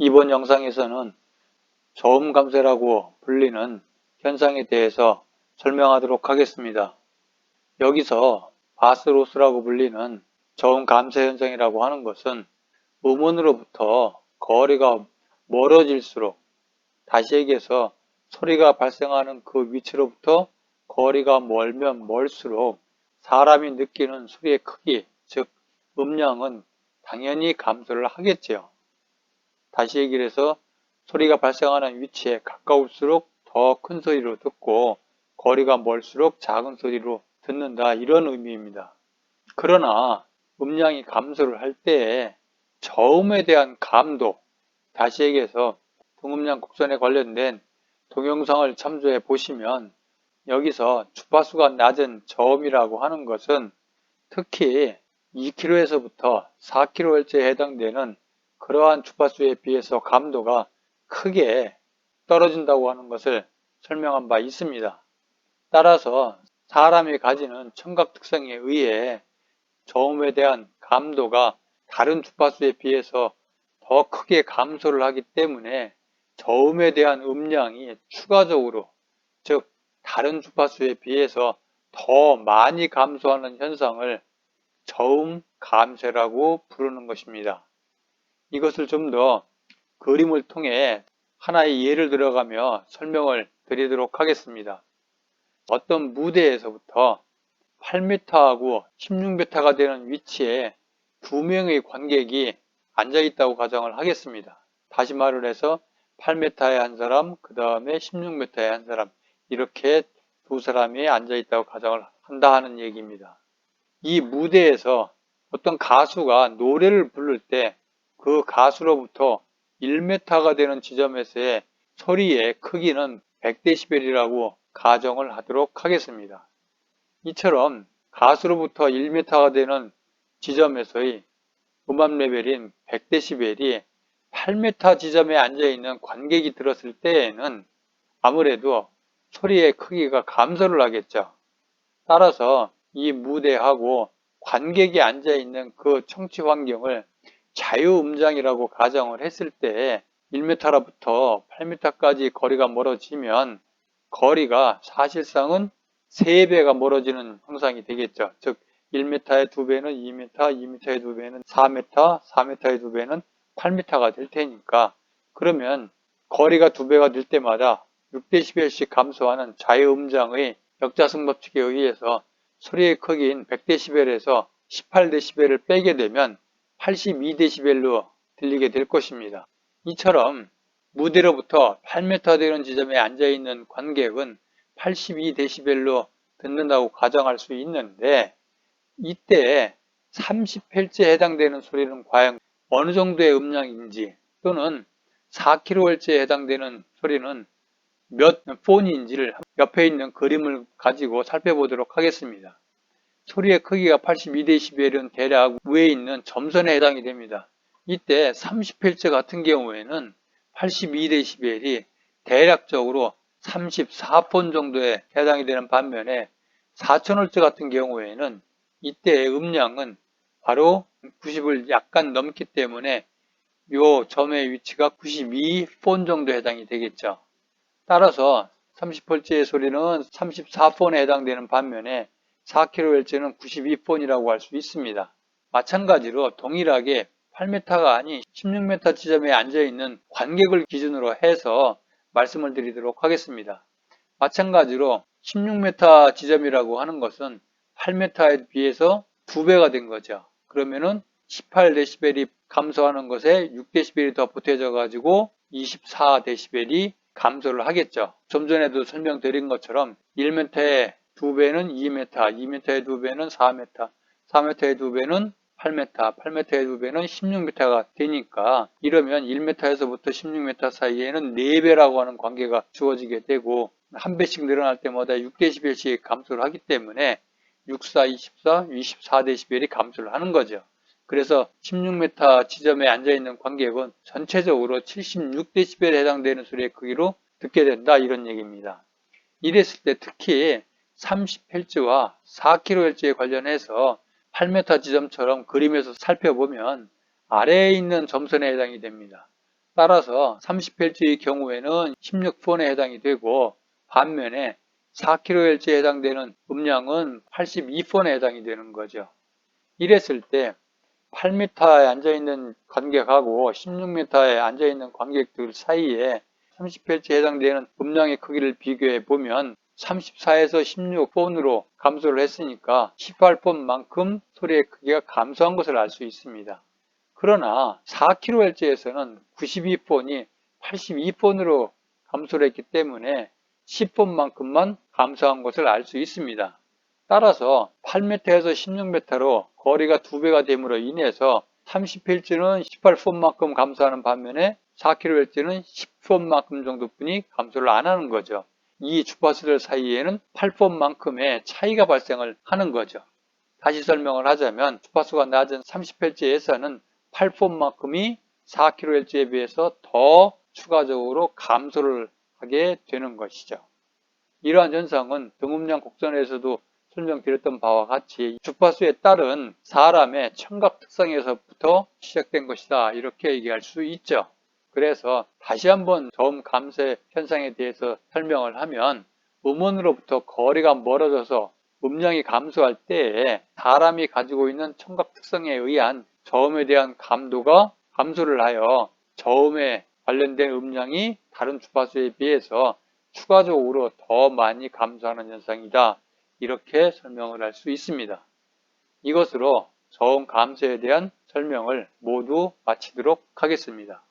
이번 영상에서는 저음 감쇄라고 불리는 현상에 대해서 설명하도록 하겠습니다. 여기서 바스로스라고 불리는 저음 감쇄 현상이라고 하는 것은 음원으로부터 거리가 멀어질수록 다시 얘기해서 소리가 발생하는 그 위치로부터 거리가 멀면 멀수록 사람이 느끼는 소리의 크기, 즉 음량은 당연히 감소를 하겠지요. 다시 얘기를 해서 소리가 발생하는 위치에 가까울수록 더 큰 소리로 듣고 거리가 멀수록 작은 소리로 듣는다 이런 의미입니다. 그러나 음량이 감소를 할 때에 저음에 대한 감도 다시 얘기해서 동음량 곡선에 관련된 동영상을 참조해 보시면 여기서 주파수가 낮은 저음이라고 하는 것은 특히 2kHz부터 4kHz에 해당되는 그러한 주파수에 비해서 감도가 크게 떨어진다고 하는 것을 설명한 바 있습니다. 따라서 사람이 가지는 청각 특성에 의해 저음에 대한 감도가 다른 주파수에 비해서 더 크게 감소를 하기 때문에 저음에 대한 음량이 추가적으로 즉 다른 주파수에 비해서 더 많이 감소하는 현상을 저음 감쇄라고 부르는 것입니다. 이것을 좀 더 그림을 통해 하나의 예를 들어가며 설명을 드리도록 하겠습니다. 어떤 무대에서부터 8m하고 16m가 되는 위치에 두 명의 관객이 앉아 있다고 가정을 하겠습니다. 다시 말을 해서 8m에 한 사람, 그 다음에 16m에 한 사람 이렇게 두 사람이 앉아 있다고 가정을 한다 하는 얘기입니다. 이 무대에서 어떤 가수가 노래를 부를 때 그 가수로부터 1m가 되는 지점에서의 소리의 크기는 100dB이라고 가정을 하도록 하겠습니다. 이처럼 가수로부터 1m가 되는 지점에서의 음압 레벨인 100dB이 8m 지점에 앉아있는 관객이 들었을 때에는 아무래도 소리의 크기가 감소를 하겠죠. 따라서 이 무대하고 관객이 앉아있는 그 청취 환경을 자유음장이라고 가정을 했을 때 1m로부터 8m까지 거리가 멀어지면 거리가 사실상은 3배가 멀어지는 형상이 되겠죠. 즉 1m의 2배는 2m, 2m의 2배는 4m, 4m의 2배는 8m가 될 테니까 그러면 거리가 2배가 될 때마다 6dB씩 감소하는 자유음장의 역자성 법칙에 의해서 소리의 크기인 100dB에서 18dB를 빼게 되면 82dB로 들리게 될 것입니다. 이처럼 무대로부터 8m 되는 지점에 앉아있는 관객은 82dB로 듣는다고 가정할 수 있는데 이때 30Hz에 해당되는 소리는 과연 어느 정도의 음량인지 또는 4kHz에 해당되는 소리는 몇 폰인지를 옆에 있는 그림을 가지고 살펴보도록 하겠습니다. 소리의 크기가 82dB은 대략 위에 있는 점선에 해당이 됩니다. 이때 30Hz 같은 경우에는 82dB이 대략적으로 34폰 정도에 해당이 되는 반면에 4000Hz 같은 경우에는 이때의 음량은 바로 90을 약간 넘기 때문에 이 점의 위치가 92폰 정도 해당이 되겠죠. 따라서 30Hz의 소리는 34폰에 해당되는 반면에 4kHz는 92폰이라고 할 수 있습니다. 마찬가지로 동일하게 8m가 아닌 16m 지점에 앉아 있는 관객을 기준으로 해서 말씀을 드리도록 하겠습니다. 마찬가지로 16m 지점이라고 하는 것은 8m에 비해서 2배가 된 거죠. 그러면은 18dB이 감소하는 것에 6dB이 더 보태져 가지고 24dB이 감소를 하겠죠. 좀 전에도 설명드린 것처럼 1m의 2배는 2m, 2m의 2배는 4m, 4m의 2배는 8m, 8m의 2배는 16m가 되니까 이러면 1m에서부터 16m 사이에는 4배라고 하는 관계가 주어지게 되고 한 배씩 늘어날 때마다 6dB씩 감소를 하기 때문에 64, 24, 24dB이 감소를 하는 거죠. 그래서 16m 지점에 앉아있는 관객은 전체적으로 76dB에 해당되는 소리의 크기로 듣게 된다 이런 얘기입니다. 이랬을 때 특히 30Hz와 4kHz에 관련해서 8m 지점처럼 그림에서 살펴보면 아래에 있는 점선에 해당이 됩니다. 따라서 30Hz의 경우에는 16폰에 해당이 되고 반면에 4kHz에 해당되는 음량은 82폰에 해당이 되는 거죠. 이랬을 때 8m에 앉아있는 관객하고 16m에 앉아있는 관객들 사이에 30Hz에 해당되는 음량의 크기를 비교해 보면 34에서 16폰으로 감소를 했으니까 18폰만큼 소리의 크기가 감소한 것을 알 수 있습니다. 그러나 4kHz에서는 92폰이 82폰으로 감소를 했기 때문에 10폰만큼만 감소한 것을 알 수 있습니다. 따라서 8m에서 16m로 거리가 2배가 됨으로 인해서 30Hz는 18폰만큼 감소하는 반면에 4kHz는 10폰만큼 정도뿐이 감소를 안 하는 거죠. 이 주파수들 사이에는 8폰만큼의 차이가 발생을 하는 거죠. 다시 설명을 하자면 주파수가 낮은 30Hz에서는 8폰만큼이 4kHz에 비해서 더 추가적으로 감소를 하게 되는 것이죠. 이러한 현상은 등음량 곡선에서도 설명드렸던 바와 같이 주파수에 따른 사람의 청각 특성에서부터 시작된 것이다 이렇게 얘기할 수 있죠. 그래서 다시 한번 저음 감쇄 현상에 대해서 설명을 하면 음원으로부터 거리가 멀어져서 음량이 감소할 때에 사람이 가지고 있는 청각 특성에 의한 저음에 대한 감도가 감소를 하여 저음에 관련된 음량이 다른 주파수에 비해서 추가적으로 더 많이 감소하는 현상이다. 이렇게 설명을 할 수 있습니다. 이것으로 저음 감소에 대한 설명을 모두 마치도록 하겠습니다.